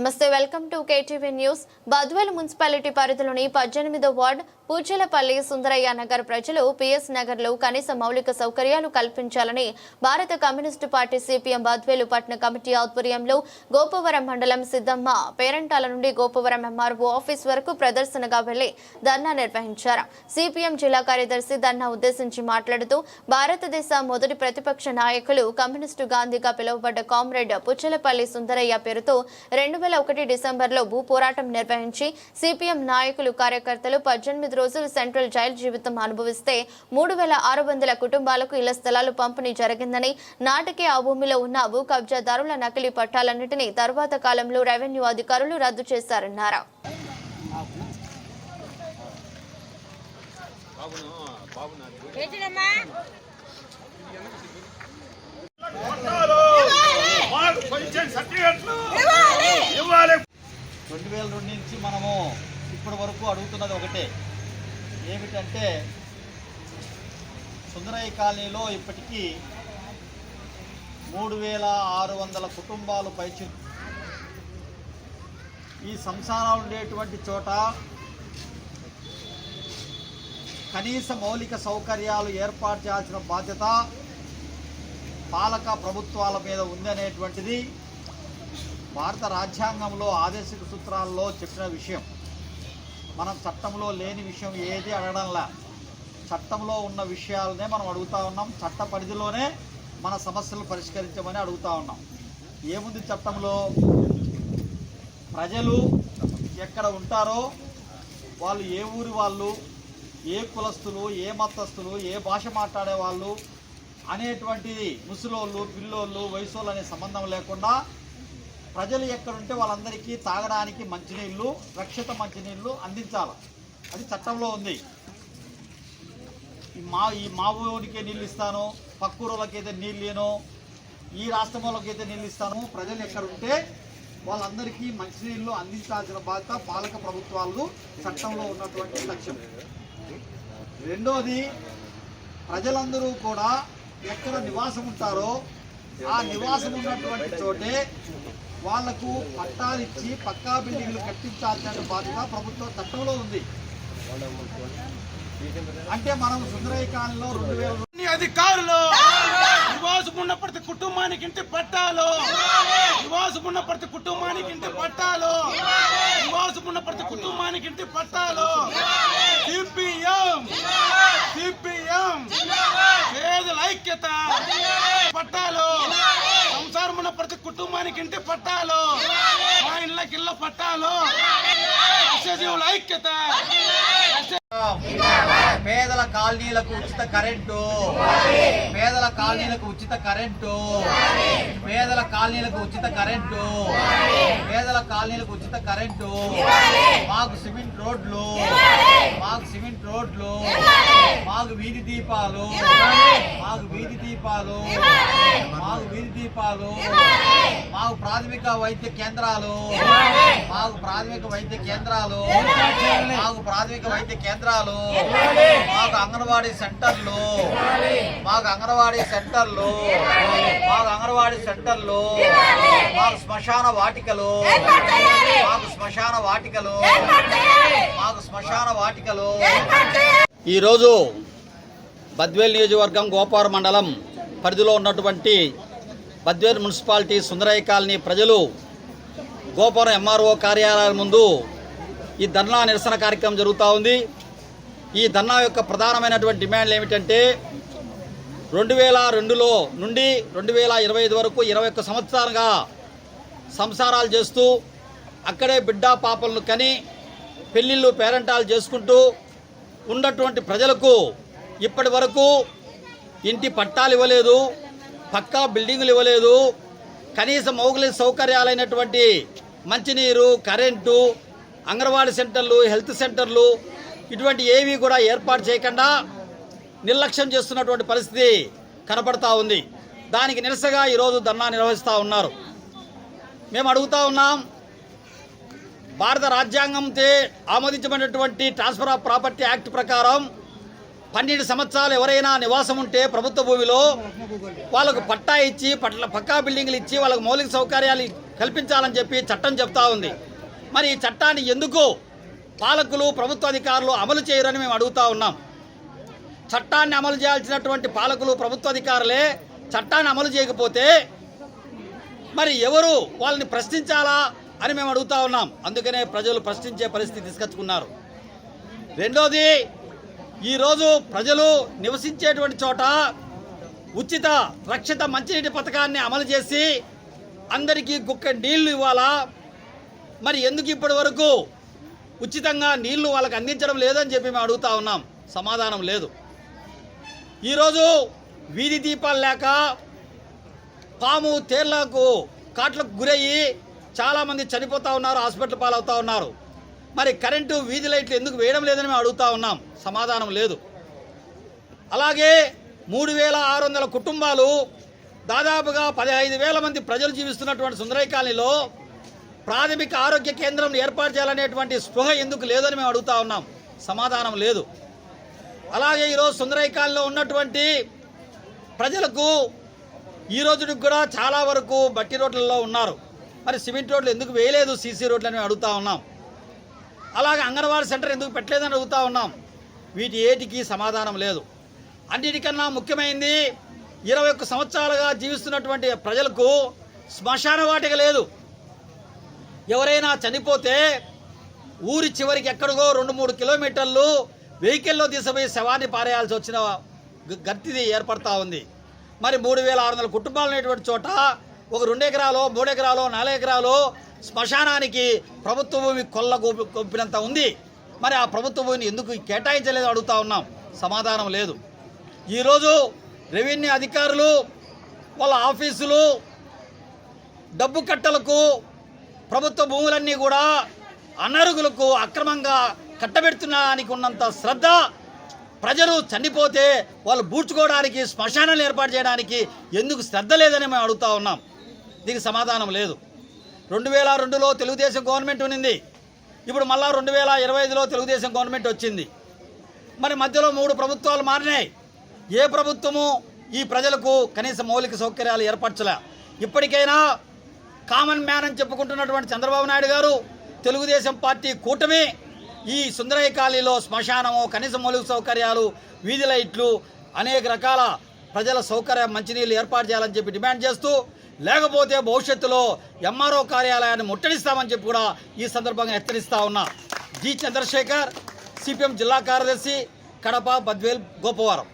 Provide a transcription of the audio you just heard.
నమస్తే welcome to KTV news. Badvel municipality పరిధిలోని పద్దెనిమిదో వార్డు పూచలపల్లి సుందరయ్య నగర్ ప్రజలు పిఎస్ నగర్లో కనీస మౌలిక సౌకర్యాలు కల్పించాలని భారత కమ్యూనిస్టు పార్టీ సిపిఎం బద్వేలు పట్టణ కమిటీ ఆధ్వర్యంలో గోపవరం మండలం సిద్ధమ్మ పేరంటాల నుండి గోపవరం ఎంఆర్ఓ ఆఫీస్ వరకు ప్రదర్శనగా వెళ్ళి ధర్నా నిర్వహించారు. సిపిఎం జిల్లా కార్యదర్శి ధర్నా ఉద్దేశించి మాట్లాడుతూ భారతదేశ మొదటి ప్రతిపక్ష నాయకులు కమ్యూనిస్టు గాంధీగా పిలువబడ్డ కామ్రేడ్ పుచ్చలపల్లి సుందరయ్య పేరుతో రెండు వేల ఒకటి డిసెంబర్లో భూ పోరాటం నిర్వహించి సిపిఎం నాయకులు కార్యకర్తలు పద్దెనిమిది రోజులు సెంట్రల్ జైలు జీవితం అనుభవిస్తే మూడు వేల ఆరు వందల కుటుంబాలకు ఇళ్ళ స్థలాలు పంపిణీ జరిగిందని నాటికే ఆ భూమిలో ఉన్న భూ కబ్జాదారుల నకిలీ పట్టాలన్నింటినీ తరువాత కాలంలో రెవెన్యూ అధికారులు రద్దు చేశారన్నారు. సర్టిఫికెట్లు ఇవ్వాలి రెండు వేల రెండు నుంచి మనము ఇప్పటి వరకు అడుగుతున్నది ఒకటే. ఏమిటంటే సుందరయ్య కాలనీలో ఇప్పటికీ మూడు వేల ఆరు వందల కుటుంబాలు పైచి ఈ సంసారాలు ఉండేటువంటి చోట కనీస మౌలిక సౌకర్యాలు ఏర్పాటు చేయాల్సిన బాధ్యత పాలక ప్రభుత్వాల మీద ఉందనేటువంటిది భారత రాజ్యాంగంలో ఆదేశిక సూత్రాల్లో చెప్పిన విషయం. మనం చట్టంలో లేని విషయం ఏది అడగడంలా. చట్టంలో ఉన్న విషయాలనే మనం అడుగుతా ఉన్నాం. చట్ట పరిధిలోనే మన సమస్యలు పరిష్కరించమని అడుగుతా ఉన్నాం. ఏముంది చట్టంలో? ప్రజలు ఎక్కడ ఉంటారో వాళ్ళు ఏ ఊరి వాళ్ళు ఏ కులస్తులు ఏ మతస్థులు ఏ భాష మాట్లాడే వాళ్ళు అనేటువంటిది ముసలోళ్ళు పిల్లోళ్ళు వయసోళ్ళు అనే సంబంధం లేకుండా ప్రజలు ఎక్కడుంటే వాళ్ళందరికీ తాగడానికి మంచినీళ్ళు రక్షిత మంచినీళ్ళు అందించాలి. అది చట్టంలో ఉంది. ఈ మా ఈ మా ఊరికే నీళ్ళు ఇస్తాను పక్కూరులకైతే నీళ్ళు లేను ఈ రాష్ట్రం వాళ్ళకైతే నీళ్ళు ఇస్తాను. ప్రజలు ఎక్కడుంటే వాళ్ళందరికీ మంచినీళ్ళు అందించాల్సిన బాధ్యత పాలక ప్రభుత్వాలు చట్టంలో ఉన్నటువంటి లక్ష్యం. రెండోది ప్రజలందరూ కూడా ఎక్కడ నివాసం ఉంటారో ఆ నివాసం ఉన్నటువంటి చోటే వాళ్ళకు పట్టాలిచ్చి పక్కా బిల్డింగ్లు కట్టించాల్సిన బాధ్యత ప్రభుత్వ చట్టంలో ఉంది. అంటే మనం సుందరయ్య కాలంలో రెండు వేల అధికారులు నివాసం ఉన్న ప్రతి కుటుంబానికి ఇంటి పట్టాలు. నివాసం ఉన్న ప్రతి కుటుంబానికి ఇంటి పట్టాలు. నివాసం ఉన్న ప్రతి కుటుంబానికి ఇంటి పట్టాలు. CPM CPM. ఐక్యత. పట్టాలు. సంసారం ఉన్న ప్రతి కుటుంబానికి ఇంటి పట్టాలు. మా ఇళ్ళకి ఇళ్ళ పట్టాలు. ఐక్యత. పేదల కాలనీలకు ఉచిత కరెంటు. పేదల కాలనీలకు ఉచిత కరెంటు. పేదల కాలనీలకు ఉచిత కరెంటు. పేదల కాలనీలకు ఉచిత కరెంటు. మాకు సిమెంట్ రోడ్లు. మాకు సిమెంట్ రోడ్లు. మాకు వీధి దీపాలు. మాకు వీధి దీపాలు. మాకు వీధి దీపాలు. మాకు ప్రాథమిక వైద్య కేంద్రాలు. మాకు ప్రాథమిక వైద్య కేంద్రాలు. మాకు ప్రాథమిక వైద్య కేంద్రాలు. మాకు అంగన్వాడీ సెంటర్లు. మాకు అంగన్వాడీ సెంటర్లు. మాకు అంగన్వాడీ సెంటర్లు. మాకు శ్మశాన వాటికలు. మాకు శ్మశాన వాటికలు. మాకు శ్మశాన వాటికలు. ఈరోజు బద్వేల్ నియోజకవర్గం గోపార మండలం పరిధిలో ఉన్నటువంటి బద్వేల్ మున్సిపాలిటీ సుందరయ్య కాలనీ ప్రజలు గోపురం ఎంఆర్ఓ కార్యాలయం ముందు ఈ ధర్నా నిరసన కార్యక్రమం జరుగుతూ ఉంది. ఈ ధర్నా యొక్క ప్రధానమైనటువంటి డిమాండ్లు ఏమిటంటే రెండు వేల రెండులో నుండి రెండు వేల ఇరవై ఐదు వరకు ఇరవై ఒక్క సంవత్సరాలుగా సంసారాలు చేస్తూ అక్కడే బిడ్డ పాపలను కని పెళ్ళిళ్ళు పేరెంటాలు చేసుకుంటూ ఉన్నటువంటి ప్రజలకు ఇప్పటి వరకు ఇంటి పట్టాలు ఇవ్వలేదు పక్కా బిల్డింగులు ఇవ్వలేదు కనీస మౌగలి సౌకర్యాలైనటువంటి మంచినీరు కరెంటు అంగన్వాడీ సెంటర్లు హెల్త్ సెంటర్లు ఇటువంటి ఏవి కూడా ఏర్పాటు చేయకుండా నిర్లక్ష్యం చేస్తున్నటువంటి పరిస్థితి కనపడతా ఉంది. దానికి నిరసగా ఈరోజు ధర్నా నిర్వహిస్తూ ఉన్నారు. మేము అడుగుతా ఉన్నాం భారత రాజ్యాంగంతో ఆమోదించబడినటువంటి ట్రాన్స్ఫర్ ఆఫ్ ప్రాపర్టీ యాక్ట్ ప్రకారం పన్నెండు సంవత్సరాలు ఎవరైనా నివాసం ఉంటే ప్రభుత్వ భూమిలో వాళ్ళకు పట్టా ఇచ్చి పట్ల పక్కా బిల్డింగ్లు ఇచ్చి వాళ్ళకు మౌలిక సౌకర్యాలు కల్పించాలని చెప్పి చట్టం చెప్తా ఉంది. మరి ఈ చట్టాన్ని ఎందుకు పాలకులు ప్రభుత్వ అధికారులు అమలు చేయరని మేము అడుగుతా ఉన్నాం. చట్టాన్ని అమలు చేయాల్సినటువంటి పాలకులు ప్రభుత్వ అధికారులే చట్టాన్ని అమలు చేయకపోతే మరి ఎవరు వాళ్ళని ప్రశ్నించాలా అని మేము అడుగుతా ఉన్నాం. అందుకనే ప్రజలు ప్రశ్నించే పరిస్థితి తీసుకొచ్చుకున్నారు. రెండోది ఈరోజు ప్రజలు నివసించేటువంటి చోట ఉచిత రక్షిత మంచినీటి పథకాన్ని అమలు చేసి అందరికీ గుక్క నీళ్ళు ఇవ్వాలా? మరి ఎందుకు ఇప్పటి వరకు ఉచితంగా నీళ్ళు వాళ్ళకి అందించడం లేదని చెప్పి మేము అడుగుతా ఉన్నాం. సమాధానం లేదు. ఈరోజు వీధి దీపాలు లేక పాము తేర్లకు కాట్లకు గురయ్యి చాలామంది చనిపోతూ ఉన్నారు హాస్పిటల్ పాలవుతూ ఉన్నారు. మరి కరెంటు వీధి లైట్లు ఎందుకు వేయడం లేదని మేము అడుగుతా ఉన్నాం. సమాధానం లేదు. అలాగే మూడు వేల ఆరు వందల కుటుంబాలు దాదాపుగా పదహైదు వేల మంది ప్రజలు జీవిస్తున్నటువంటి సుందరై కాలనీలో ప్రాథమిక ఆరోగ్య కేంద్రం ఏర్పాటు చేయాలనేటువంటి స్పృహ ఎందుకు లేదని మేము అడుగుతా ఉన్నాం. సమాధానం లేదు. అలాగే ఈరోజు సుందరైకాల్లో ఉన్నటువంటి ప్రజలకు ఈ రోజుకి కూడా చాలా వరకు బట్టి రోడ్లలో ఉన్నారు. మరి సిమెంట్ రోడ్లు ఎందుకు వేయలేదు సీసీ రోడ్లు అని అడుగుతా ఉన్నాం. అలాగే అంగన్వాడీ సెంటర్ ఎందుకు పెట్టలేదని అడుగుతా ఉన్నాం. వీటి ఏటికి సమాధానం లేదు. అన్నిటికన్నా ముఖ్యమైనది ఇరవై ఒక్క సంవత్సరాలుగా జీవిస్తున్నటువంటి ప్రజలకు శ్మశాన వాటిక లేదు. ఎవరైనా చనిపోతే ఊరి చివరికి ఎక్కడికో రెండు మూడు కిలోమీటర్లు వెహికల్లో తీసుకుపోయి శవాన్ని పారేయాల్సి వచ్చిన గ- ఏర్పడతా ఉంది. మరి మూడు వేల ఆరు వందల కుటుంబాలు అనేటువంటి చోట ఒక రెండు ఎకరాలు మూడు ఎకరాలు నాలుగు ఎకరాలు శ్మశానానికి ప్రభుత్వ భూమి కొల్ల గోపి- గొప్పినంత ఉంది. మరి ఆ ప్రభుత్వ భూమిని ఎందుకు కేటాయించలేదు అడుగుతా ఉన్నాం. సమాధానం లేదు. ఈరోజు రెవెన్యూ అధికారులు వాళ్ళ ఆఫీసులు డబ్బు కట్టలకు ప్రభుత్వ భూములన్నీ కూడా అనర్హులకు అక్రమంగా కట్టబెడుతున్నానికి ఉన్నంత శ్రద్ధ ప్రజలు చనిపోతే వాళ్ళు బూడ్చుకోవడానికి శ్మశానాలు ఏర్పాటు చేయడానికి ఎందుకు శ్రద్ధ లేదని మేము అడుగుతా ఉన్నాం. దీనికి సమాధానం లేదు. రెండు వేల రెండులో తెలుగుదేశం గవర్నమెంట్ ఉన్నింది. ఇప్పుడు మళ్ళా రెండు వేల ఇరవై ఐదులో తెలుగుదేశం గవర్నమెంట్ వచ్చింది. మరి మధ్యలో మూడు ప్రభుత్వాలు మారినాయి. ఏ ప్రభుత్వము ఈ ప్రజలకు కనీస మౌలిక సౌకర్యాలు ఏర్పరచలే? ఇప్పటికైనా కామన్ మ్యాన్ అని చెప్పుకుంటున్నటువంటి చంద్రబాబు నాయుడు గారు తెలుగుదేశం పార్టీ కూటమి ఈ సుందరయ్య కాలనీలో శ్మశానము కనీస మౌలిక సౌకర్యాలు వీధి లైట్లు అనేక రకాల ప్రజల సౌకర్య మంచినీళ్ళు ఏర్పాటు చేయాలని చెప్పి డిమాండ్ చేస్తూ లేకపోతే భవిష్యత్తులో ఎంఆర్ఓ కార్యాలయాన్ని ముట్టడిస్తామని చెప్పి కూడా ఈ సందర్భంగా హెచ్చరిస్తా ఉన్నా. జి చంద్రశేఖర్ సిపిఎం జిల్లా కార్యదర్శి కడప బద్వేల్ గోపవరం.